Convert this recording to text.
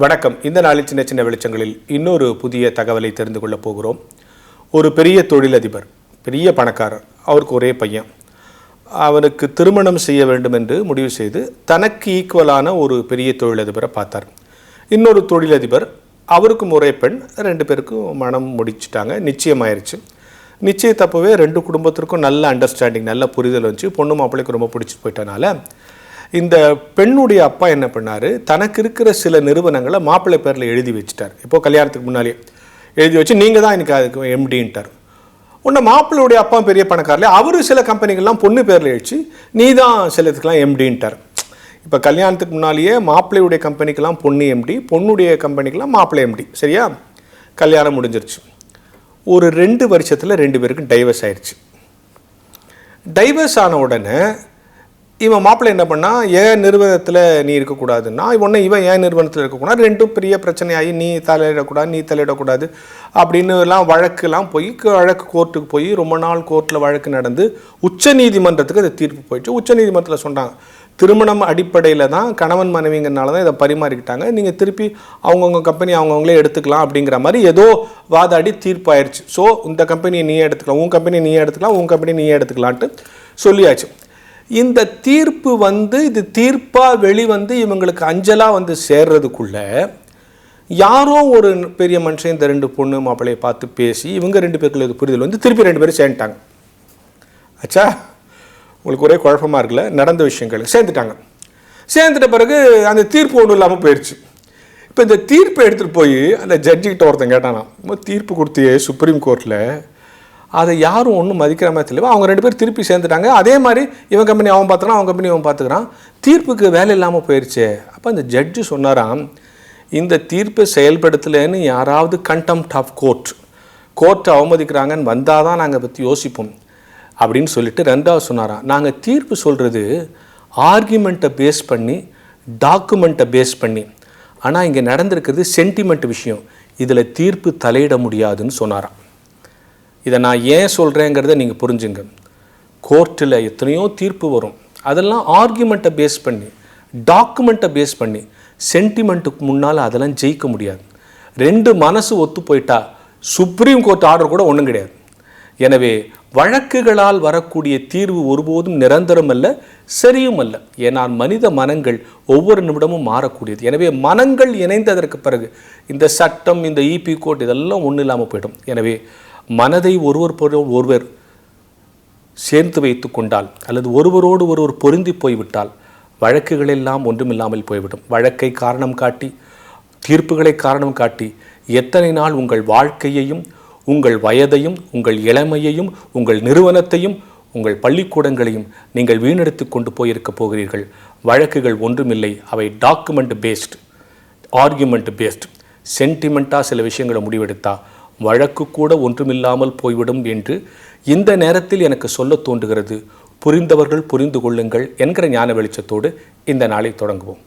வணக்கம். இந்த நாளில் சின்ன சின்ன வெளிச்சங்களில் இன்னொரு புதிய தகவலை தெரிந்து கொள்ளப் போகிறோம். ஒரு பெரிய தொழிலதிபர் பெரிய பணக்காரர் அவருக்கு ஒரே பையன். அவனுக்கு திருமணம் செய்ய வேண்டும் என்று முடிவு செய்து தனக்கு ஈக்குவலான ஒரு பெரிய தொழிலதிபரை பார்த்தார். இன்னொரு தொழிலதிபர் அவருக்கும் ஒரே பெண் ரெண்டு பேருக்கும் மனம் முடிச்சிட்டாங்க. நிச்சயமாயிருச்சு நிச்சயத்தப்பவே ரெண்டு குடும்பத்திற்கும் நல்ல அண்டர்ஸ்டாண்டிங் நல்ல புரிதல் வந்துச்சு. பொண்ணு மாப்பிள்ளைக்கு ரொம்ப பிடிச்சி போயிட்டனால இந்த பெண்ணுடைய அப்பா என்ன பண்ணார்? தனக்கு இருக்கிற சில நிறுவனங்களை மாப்பிள்ளை பேரில் எழுதி வச்சுட்டார். இப்போது கல்யாணத்துக்கு முன்னாலே எழுதி வச்சு நீங்கள் தான் எனக்கு அதுக்கு எம்டின்ட்டார் உன்னை மாப்பிள்ளையுடைய அப்பா பெரிய பணக்காரில் அவரு சில கம்பெனிகள்லாம் பொண்ணு பேரில் எழுச்சி நீ தான் சிலதுக்கெல்லாம் எம்டின்ட்டார் இப்போ கல்யாணத்துக்கு முன்னாலேயே மாப்பிள்ளையுடைய கம்பெனிக்கெல்லாம் பொண்ணு எம்டி பொண்ணுடைய கம்பெனிக்கெலாம் மாப்பிள்ளை எம்டி சரியா? கல்யாணம் முடிஞ்சிருச்சு. ஒரு ரெண்டு வருஷத்தில் ரெண்டு பேருக்கும் டைவர்ஸ் ஆயிடுச்சு டைவர்ஸ் ஆன உடனே இவன் மாப்பிள்ளை என்ன பண்ணால் ஏன் நிறுவனத்தில் நீ இருக்கக்கூடாதுன்னா உடனே இவன் ஏன் நிறுவனத்தில் இருக்கக்கூடாது ரெண்டும் பெரிய பிரச்சனையாகி நீ தலையிடக்கூடாது நீ தலையிடக்கூடாது அப்படின்னு எல்லாம் வழக்குலாம் போய் வழக்கு கோர்ட்டுக்கு போய் ரொம்ப நாள் கோர்ட்டில் வழக்கு நடந்து உச்ச நீதிமன்றத்துக்கு அது தீர்ப்பு போயிடுச்சு. உச்ச நீதிமன்றத்தில் சொன்னாங்க திருமணம் அடிப்படையில் தான் கணவன் மனைவிங்கிறனால தான் இதை பரிமாறிக்கிட்டாங்க. நீங்கள் திருப்பி அவங்கவுங்க கம்பெனி அவங்கவுங்களே எடுத்துக்கலாம் அப்படிங்கிற மாதிரி ஏதோ வாதாடி தீர்ப்பாயிருச்சு. ஸோ இந்த கம்பெனியை நீயே எடுத்துக்கலாம் உன் கம்பெனி நீயே எடுத்துக்கலாம் உன் கம்பெனி நீயே எடுத்துக்கலான்ட்டு சொல்லியாச்சு. இந்த தீர்ப்பு வந்து இது தீர்ப்பாக வெளிவந்து இவங்களுக்கு அஞ்சலாக வந்து சேர்றதுக்குள்ள யாரோ ஒரு பெரிய மனுஷன் இந்த ரெண்டு பொண்ணு மாப்பிள்ளையை பார்த்து பேசி இவங்க ரெண்டு பேருக்குள்ள இது புரிதல் வந்து திருப்பி ரெண்டு பேரும் சேர்ந்துட்டாங்க. ஆச்சா உங்களுக்கு ஒரே குழப்பமா இருக்குல்ல? நடந்த விஷயங்கள். சேர்ந்துட்டாங்க. சேர்ந்துட்ட பிறகு அந்த தீர்ப்பு ஒன்றும் இல்லாமல் போயிடுச்சு இப்போ இந்த தீர்ப்பை எடுத்துகிட்டு போய் அந்த ஜட்ஜிக்கிட்ட ஒருத்தன் கேட்டானா தீர்ப்பு கொடுத்தியே சுப்ரீம் கோர்ட்டில் அதை யாரும் ஒன்றும் மதிக்கிற மாதிரி தெரியல. அவங்க ரெண்டு பேரும் திருப்பி சேர்ந்துட்டாங்க. அதே மாதிரி இவன் கம்பெனி அவன் பார்த்துக்கிறான் அவன் கம்பெனி அவன் பார்த்துக்கிறான். தீர்ப்புக்கு வேலை இல்லாமல் போயிடுச்சே அப்போ அந்த ஜட்ஜு சொன்னாராம் இந்த தீர்ப்பை செயல்படுத்தலைன்னு யாராவது கண்டெம்ட் ஆஃப் கோர்ட் கோர்ட்டை அவமதிக்கிறாங்கன்னு வந்தால் தான் நாங்கள் பற்றி யோசிப்போம். அப்படின்னு சொல்லிட்டு ரெண்டாவது சொன்னாராம் நாங்கள் தீர்ப்பு சொல்கிறது ஆர்கியூமெண்ட்டை பேஸ் பண்ணி டாக்குமெண்ட்டை பேஸ் பண்ணி. ஆனால் இங்கே நடந்திருக்கிறது சென்டிமெண்ட் விஷயம். இதில் தீர்ப்பு தலையிட முடியாதுன்னு சொன்னாராம். இதை நான் ஏன் சொல்கிறேங்கிறத நீங்கள் புரிஞ்சுங்க. கோர்ட்டில் எத்தனையோ தீர்ப்பு வரும். அதெல்லாம் ஆர்கியூமெண்ட்டை பேஸ் பண்ணி டாக்குமெண்ட்டை பேஸ் பண்ணி சென்டிமெண்ட்டுக்கு முன்னால் அதெல்லாம் ஜெயிக்க முடியாது. ரெண்டு மனசு ஒத்து போயிட்டா சுப்ரீம் கோர்ட் ஆர்டர் கூட ஒன்றும் கிடையாது. எனவே வழக்குகளால் வரக்கூடிய தீர்வு ஒருபோதும் நிரந்தரம் அல்ல சரியும் அல்ல. ஏனால் மனித மனங்கள் ஒவ்வொரு நிமிடமும் மாறக்கூடியது. எனவே மனங்கள் இணைந்ததற்கு பிறகு இந்த சட்டம் இந்த இபி கோர்ட் இதெல்லாம் ஒன்றும் இல்லாமல் போயிடும். எனவே மனதை ஒருவர் ஒருவர் சேர்த்து வைத்து கொண்டால் அல்லது ஒருவரோடு ஒருவர் பொருந்தி போய்விட்டால் வழக்குகள் எல்லாம் ஒன்றுமில்லாமல் போய்விடும். வழக்கை காரணம் காட்டி தீர்ப்புகளை காரணம் காட்டி எத்தனை நாள் உங்கள் வாழ்க்கையையும் உங்கள் வயதையும் உங்கள் இளமையையும் உங்கள் நிறுவனத்தையும் உங்கள் பள்ளிக்கூடங்களையும் நீங்கள் வீணெடுத்து கொண்டு போயிருக்க போகிறீர்கள். வழக்குகள் ஒன்றுமில்லை. அவை டாக்குமெண்ட் பேஸ்ட் ஆர்கியூமெண்ட் பேஸ்ட் சென்டிமெண்ட்டாக சில விஷயங்களை முடிவெடுத்தா வழக்கு கூட ஒன்றுமில்லாமல் போய்விடும் என்று இந்த நேரத்தில் எனக்கு சொல்ல தோன்றுகிறது. புரிந்தவர்கள் புரிந்து கொள்ளுங்கள் என்கிற ஞான வெளிச்சத்தோடு இந்த நாளை தொடங்குவோம்.